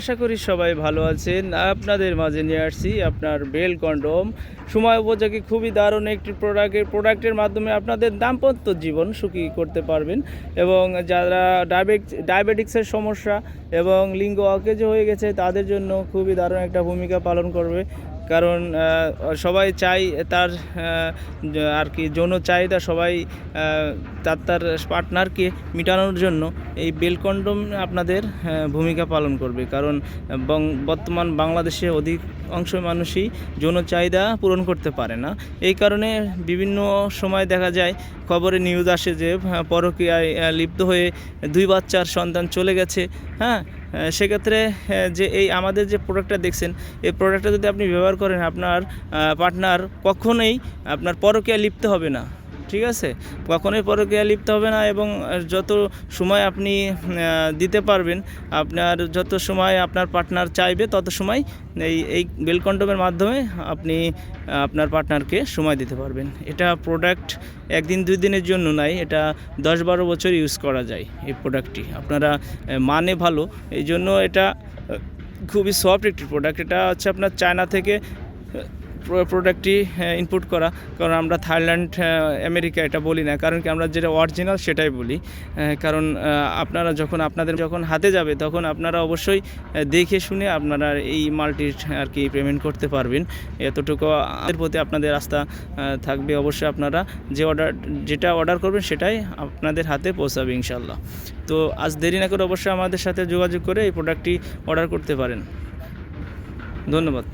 আশা করি সবাই ভালো আছেন। আপনাদের মাঝে নিয়ে আসছি আপনার বেল কন্ডম। সময় উপযোগী, খুবই দারুণ একটি প্রোডাক্টের প্রোডাক্টের মাধ্যমে আপনাদের দাম্পত্য জীবন সুখী করতে পারবেন এবং যারা ডায়াবেট ডায়াবেটিক্সের সমস্যা এবং লিঙ্গ অকেজ হয়ে গেছে, তাদের জন্য খুবই দারুণ একটা ভূমিকা পালন করবে। কারণ সবাই চাই তার আর কি যৌন চাহিদা সবাই তার তার পার্টনারকে মেটানোর জন্য এই বেল কন্ডম আপনাদের ভূমিকা পালন করবে। কারণ বর্তমান বাংলাদেশে অধিক অংশ মানুষই যৌন চাহিদা পূরণ করতে পারে না। এই কারণে বিভিন্ন সময় দেখা যায়, খবরে নিউজ আসে যে পরকীয়ায় লিপ্ত হয়ে দুই বাচ্চার সন্তান চলে গেছে হ্যাঁ? সেক্ষেত্রে যে এই আমাদের যে প্রোডাক্টটা দেখছেন, এই প্রোডাক্টটা যদি আপনি ব্যবহার করেন, আপনার পার্টনার কখনোই আপনার পরকীয়া লিপ্ত হবে না। ঠিক আছে? কখনোই পরকীয়া লিপ্ত হবে না এবং যত সময় আপনি দিতে পারবেন, আপনার যত সময় আপনার পার্টনার চাইবে, তত সময় এই এই বেল কন্ডমের মাধ্যমে আপনি আপনার পার্টনারকে সময় দিতে পারবেন। এটা প্রোডাক্ট একদিন, দুই দিনের জন্য নাই, এটা দশ বারো বছর ইউজ করা যায় এই প্রোডাক্টটি আপনারা মানে ভালো। এই জন্য এটা খুবই সফট একটি প্রোডাক্ট এটা হচ্ছে আপনার চায়না থেকে প্রোডাক্টটি ইনপুট করা। কারণ আমরা থাইল্যান্ড আহ, আমেরিকা এটা বলি না। কারণ কি আমরা যেটা অরিজিনাল সেটাই বলি। কারণ আপনারা যখন আপনাদের যখন হাতে যাবে তখন আপনারা অবশ্যই দেখে শুনে আপনারা এই মালটির আর কি পেমেন্ট করতে পারবেন। এতটুকু এর প্রতি আপনাদের আস্থা থাকবে অবশ্যই আপনারা যে অর্ডার যেটা অর্ডার করবেন সেটাই আপনাদের হাতে পৌঁছাবে ইনশাল্লাহ তো আজ দেরি না করে অবশ্যই আমাদের সাথে যোগাযোগ করে এই প্রোডাক্টটি অর্ডার করতে পারেন। ধন্যবাদ।